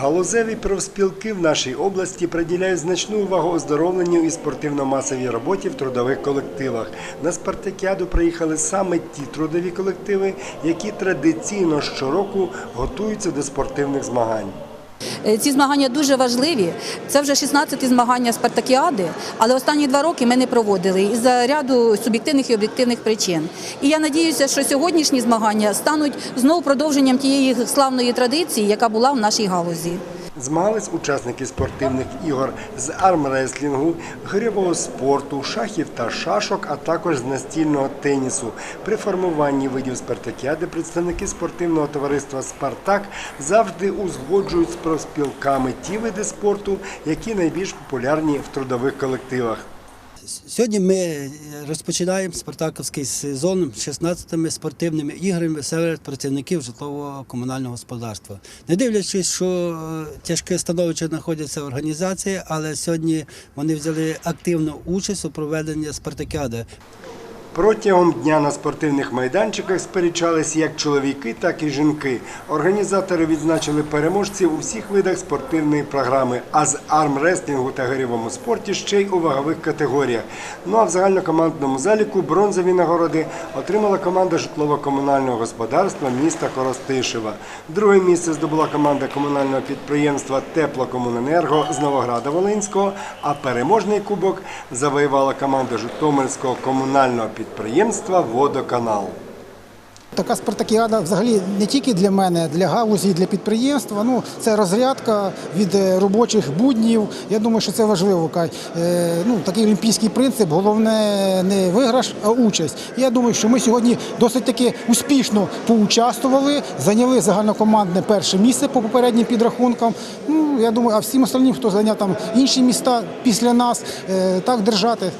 Галузеві профспілки в нашій області приділяють значну увагу оздоровленню і спортивно-масовій роботі в трудових колективах. На спартакіаду приїхали саме ті трудові колективи, які традиційно щороку готуються до спортивних змагань. Е, Ці змагання дуже важливі. Це вже 16-ті змагання Спартакіади, але останні два роки ми не проводили із-за ряду суб'єктивних і об'єктивних причин. І я надіюся, що сьогоднішні змагання стануть знову продовженням тієї славної традиції, яка була в нашій галузі. Змагались учасники спортивних ігор з армреслінгу, гирьового спорту, шахів та шашок, а також з настільного тенісу. При формуванні видів спартакіади представники спортивного товариства Спартак завжди узгоджують з профспілками ті види спорту, які найбільш популярні в трудових колективах. Сьогодні ми розпочинаємо спартаковський сезон 16 спортивними іграми серед працівників житлового комунального господарства. Не дивлячись, що е, тяжке становище знаходяться в організації, але сьогодні вони взяли активну участь у проведенні спартакіади. Протягом дня на спортивних майданчиках сперечались як чоловіки, так і жінки. Організатори відзначили переможців у всіх видах спортивної програми, а з армреслінгу та гирьовому спорті ще й у вагових категоріях. Ну а в загальнокомандному заліку бронзові нагороди отримала команда житлово-комунального господарства міста Коростишева. Друге місце здобула команда комунального підприємства Теплокомуненерго з Новограда Волинського, а переможний кубок завоювала команда Житомирського комунального підприємства Водоканал. Така спартакіада взагалі не тільки для мене, для галузі, для підприємства. Ну це розрядка від е, робочих буднів. Я думаю, що це важливо. Е, Ну такий олімпійський принцип. Головне не виграш, а участь. Я думаю, що ми сьогодні досить таки успішно поучаствували, зайняли загальнокомандне перше місце по попереднім підрахункам. Ну я думаю, а всім остальним, хто зайняв там інші міста після нас, е, так держати.